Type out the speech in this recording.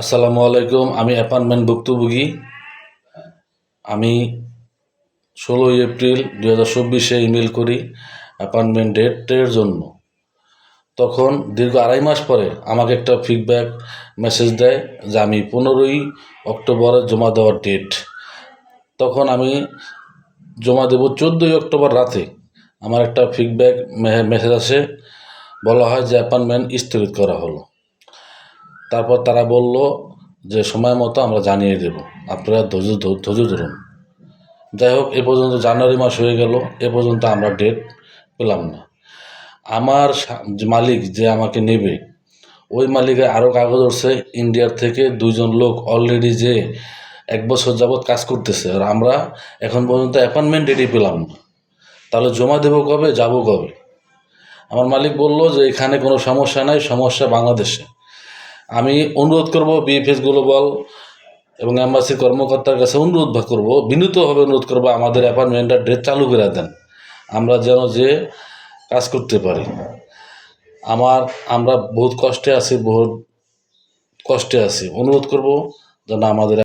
আসসালামু আলাইকুম, আমি অ্যাপার্টমেন্ট ভুক্তভোগী। আমি ষোলোই এপ্রিল দু হাজার চব্বিশে ইমেল করি অ্যাপার্টমেন্ট ডেটের জন্য। তখন দীর্ঘ আড়াই মাস পরে আমাকে একটা ফিডব্যাক মেসেজ দেয় যে আমি পনেরোই অক্টোবরে জমা দেওয়ার ডেট তখন আমি জমা দেব চোদ্দোই অক্টোবর রাতে। আমার একটা ফিডব্যাক মেসেজ আসে, বলা হয় যে অ্যাপার্টমেন্ট স্থগিত করা হলো। তারপর তারা বলল যে, সময় মতো আমরা জানিয়ে দেব। আপনারা ধৈর্য ধৈর্য ধরুন। যাই হোক, এ পর্যন্ত জানুয়ারি মাস হয়ে গেল। এ পর্যন্ত আমরা ডেট পেলাম না। আমার মালিক যে আমাকে নেবে, ওই মালিকের আরও কাগজ উঠছে। ইন্ডিয়ার থেকে দুইজন লোক অলরেডি যে এক বছর যাবৎ কাজ করতেছে। আর আমরা এখন পর্যন্ত অ্যাপয়েন্টমেন্ট ডেটই পেলাম না। তাহলে জমা দেবো কবে, যাব কবে? আমার মালিক বলল যে, এখানে কোনো সমস্যা নাই। সমস্যা বাংলাদেশে। আমি অনুরোধ করব বিএফএস গ্লোবাল এবং অ্যাম্বাসির কর্মকর্তার কাছে অনুরোধ করব, বিনীতভাবে অনুরোধ করব আমাদের অ্যাপার্টমেন্টটা ডেট চালু করে দেন। আমরা যেন যে কাজ করতে পারি। আমার, আমরা বহুত কষ্টে আছি, বহুত কষ্টে আছি। অনুরোধ করব যেন আমাদের